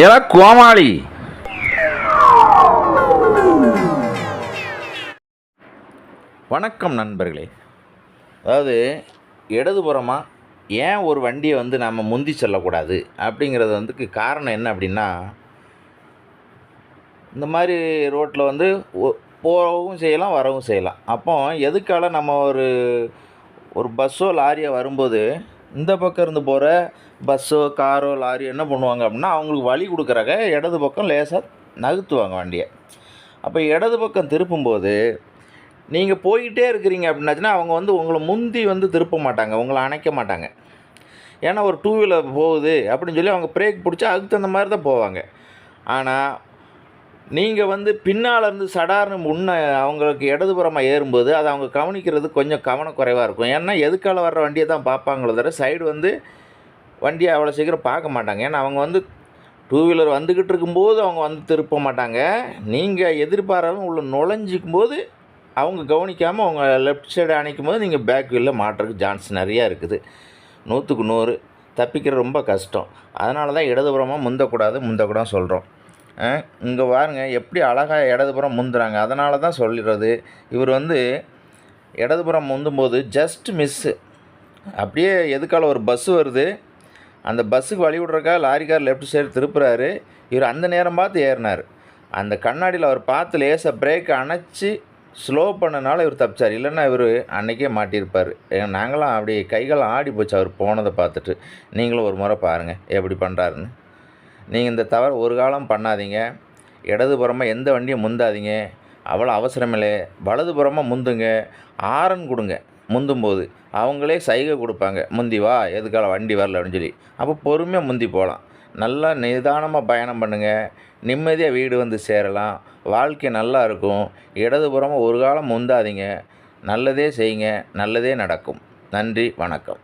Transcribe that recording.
ஏடா கோமாளி? வணக்கம் நண்பர்களே. அதாவது இடதுபுறமாக ஏன் ஒரு வண்டியை வந்து நம்ம முந்தி செல்லக்கூடாது அப்படிங்கிறது வந்துக்கு காரணம் என்ன அப்படின்னா இந்த மாதிரி ரோட்டில் வந்து போகவும் செய்யலாம் வரவும் செய்யலாம். அப்போ எதுக்கால நம்ம ஒரு ஒரு பஸ்ஸோ லாரியோ வரும்போது இந்த பக்கம் இருந்து போகிற பஸ்ஸோ காரோ லாரியோ என்ன பண்ணுவாங்க அப்படின்னா அவங்களுக்கு வழி கொடுக்குறாங்க இடது பக்கம் லேசாக நகர்த்துவாங்க வண்டியை. அப்போ இடது பக்கம் திருப்பும்போது நீங்கள் போய்கிட்டே இருக்கிறீங்க அப்படின்னாச்சுன்னா அவங்க வந்து உங்களை முந்தி வந்து திருப்ப மாட்டாங்க உங்களை அணைக்க மாட்டாங்க. ஏன்னா ஒரு டூ வீலர் போகுது அப்படின்னு சொல்லி அவங்க பிரேக் பிடிச்சா அதுக்கு தகுந்த மாதிரி தான் போவாங்க. ஆனால் நீங்கள் வந்து பின்னால் இருந்து சடார்னு முன்னே அவங்களுக்கு இடதுபுறமாக ஏறும்போது அதை அவங்க கவனிக்கிறது கொஞ்சம் கவனக்குறைவாக இருக்கும். ஏன்னா எதுக்கால வர்ற வண்டியை தான் பார்ப்பாங்களோ தவிர சைடு வந்து வண்டியை அவ்வளோ சீக்கிரம் பார்க்க மாட்டாங்க. ஏன்னா அவங்க வந்து டூ வீலர் வந்துக்கிட்டு இருக்கும்போது அவங்க வந்து திருப்ப மாட்டாங்க. நீங்கள் எதிர்பாராமல் உள்ள நுழைஞ்சிக்கும் போது அவங்க கவனிக்காமல் அவங்க லெஃப்ட் சைடு அணைக்கும் போது நீங்கள் பேக் வீலில் மாட்டுறதுக்கு சான்ஸ் நிறையா இருக்குது. நூற்றுக்கு நூறு. தப்பிக்கிறது ரொம்ப கஷ்டம். அதனால தான் இடதுபுறமாக முந்தக்கூடாது முந்தக்கூடாது சொல்கிறோம் இங்கே பாருங்க எப்படி அழகாக இடதுபுறம் முந்துறாங்க. அதனால தான் சொல்லிடுறது இவர் வந்து இடதுபுறம் முந்தும்போது ஜஸ்ட் மிஸ்ஸு அப்படியே எதுக்கால ஒரு பஸ் வருது. அந்த பஸ்ஸுக்கு வழி விட்றக்கா லாரிக்கார் லெஃப்ட் சைடு திருப்புறாரு. இவர் அந்த நேரம் பார்த்து ஏறினார். அந்த கண்ணாடியில் அவர் பார்த்து லேசாக பிரேக் அணைச்சி ஸ்லோ பண்ணனால இவர் தப்பிச்சார். இல்லைன்னா இவர் அன்னைக்கே மாட்டியிருப்பார். நாங்களாம் அப்படி கைகள் ஆடி போச்சு அவர் போனதை பார்த்துட்டு. நீங்களும் ஒரு முறை பாருங்கள் எப்படி பண்ணுறாருன்னு நீங்கள் இந்த தவறு ஒரு காலம் பண்ணாதீங்க. இடதுபுறமாக எந்த வண்டியும் முந்தாதீங்க. அவ்வளோ அவசரமில்லை. வலதுபுறமாக முந்துங்க. ஆரன் கொடுங்க. முந்தும்போது அவங்களே சைகை கொடுப்பாங்க. முந்தி வா எதுக்கால வண்டி வரல அப்படின்னு சொல்லி. அப்போ பொறுமையாக முந்தி போகலாம். நல்லா நிதானமாக பயணம் பண்ணுங்கள் நிம்மதியாக வீடு வந்து சேரலாம். வாழ்க்கை நல்லா இருக்கும். இடதுபுறமாக ஒரு காலம் முந்தாதீங்க. நல்லதே செய்யுங்க. நல்லதே நடக்கும். நன்றி வணக்கம்.